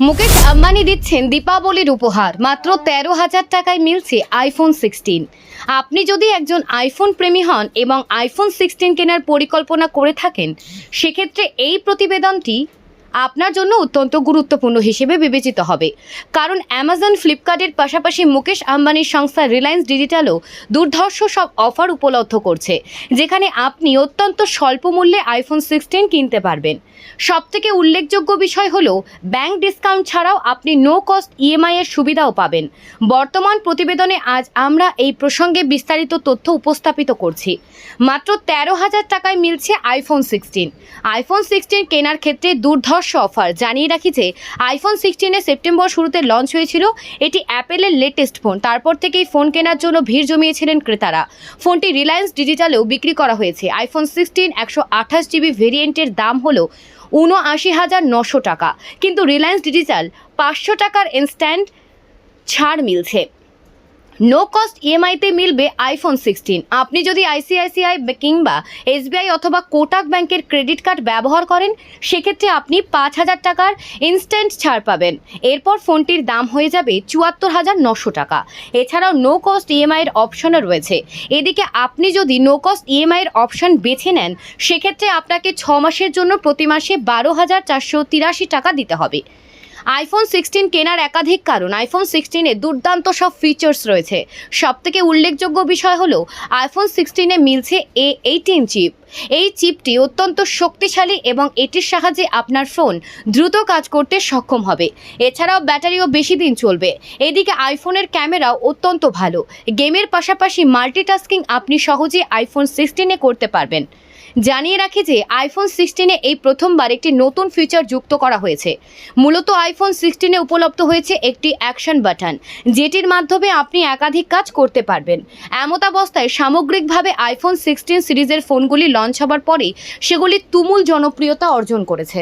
মুকেশ আম্বানি দিচ্ছেন দীপাবলির উপহার। মাত্র তেরো হাজার টাকায় মিলছে আইফোন সিক্সটিন আপনি যদি একজন আইফোন প্রেমী হন এবং আইফোন সিক্সটিন কেনার পরিকল্পনা করে থাকেন, সেক্ষেত্রে এই প্রতিবেদনটি আপনার জন্য অত্যন্ত গুরুত্বপূর্ণ হিসেবে বিবেচিত হবে। কারণ অ্যামাজন ফ্লিপকার্টের পাশাপাশি মুকেশ আম্বানির সংস্থা রিলায়েন্স ডিজিটালও দুর্ধর্ষ সব অফার উপলব্ধ করছে, যেখানে আপনি অত্যন্ত স্বল্প মূল্যে আইফোন সিক্সটিন কিনতে পারবেন। সবথেকে উল্লেখযোগ্য বিষয় হলো ব্যাংক ডিসকাউন্ট ছাড়াও আপনি নো কস্ট ইএমআই এর সুবিধাও পাবেন। বর্তমান প্রতিবেদনে আজ আমরা এই প্রসঙ্গে বিস্তারিত তথ্য উপস্থাপিত করছি। মাত্র তেরো হাজার টাকায় মিলছে আইফোন সিক্সটিন আইফোন সিক্সটিন কেনার ক্ষেত্রে দুর্ধর্ষ অফার। জানিয়ে রাখি যে আইফোন সিক্সটিনে সেপ্টেম্বর শুরুতে লঞ্চ হয়েছিল এটি অ্যাপেলের লেটেস্ট ফোন তারপর থেকেই ফোন কেনার জন্য ভিড় জমিয়েছিলেন ক্রেতারা। ফোনটি রিলায়েন্স ডিজিটালেও বিক্রি করা হয়েছে। আইফোন সিক্সটিন একশো আঠাশ জিবি ভেরিয়েন্টের দাম হলো উনআশি হাজার নশো টাকা। কিন্তু রিলায়েন্স ডিজিটাল পাঁচশো টাকার ইনস্ট্যান্ট ছাড় মিলছে। নো কস্ট ইএমআইতে মিলবে আইফোন সিক্সটিন আপনি যদি আইসিআইসিআই কিংবা এসবিআই অথবা কোটাক ব্যাংকের ক্রেডিট কার্ড ব্যবহার করেন, সেক্ষেত্রে আপনি পাঁচ হাজার টাকার ইনস্ট্যান্ট ছাড় পাবেন। এরপর ফোনটির দাম হয়ে যাবে চুয়াত্তর হাজার নশো টাকা। এছাড়াও নো কস্ট ইএমআইয়ের অপশনও রয়েছে। এদিকে আপনি যদি নো কস্ট ইএমআইয়ের অপশন বেছে নেন, সেক্ষেত্রে আপনাকে ছ মাসের জন্য প্রতি মাসে বারো হাজার চারশো তিরাশি টাকা দিতে হবে। আইফোন সিক্সটিন কেনার একাধিক কারণ। আইফোন সিক্সটিনে দুর্দান্ত সব ফিচার্স রয়েছে। সবথেকে উল্লেখযোগ্য বিষয় হলো আইফোন সিক্সটিনে মিলছে এ এইটিন চিপ এই চিপটি অত্যন্ত শক্তিশালী এবং এটির সাহায্যে আপনার ফোন দ্রুত কাজ করতে সক্ষম হবে। এছাড়াও ব্যাটারিও বেশি দিন চলবে। এদিকে আইফোনের ক্যামেরাও অত্যন্ত ভালো। গেমের পাশাপাশি মাল্টিটাস্কিং আপনি সহজে আইফোন সিক্সটিনে করতে পারবেন। জানিয়ে রাখি যে আইফোন সিক্সটিনে এই প্রথমবার একটি নতুন ফিচার যুক্ত করা হয়েছে। মূলত আইফোন সিক্সটিনে উপলব্ধ হয়েছে একটি অ্যাকশন বাটন যেটির মাধ্যমে আপনি একাধিক কাজ করতে পারবেন। এমতাবস্থায় সামগ্রিকভাবে আইফোন সিক্সটিন সিরিজের ফোনগুলি লঞ্চ হবার পরেই সেগুলি তুমুল জনপ্রিয়তা অর্জন করেছে।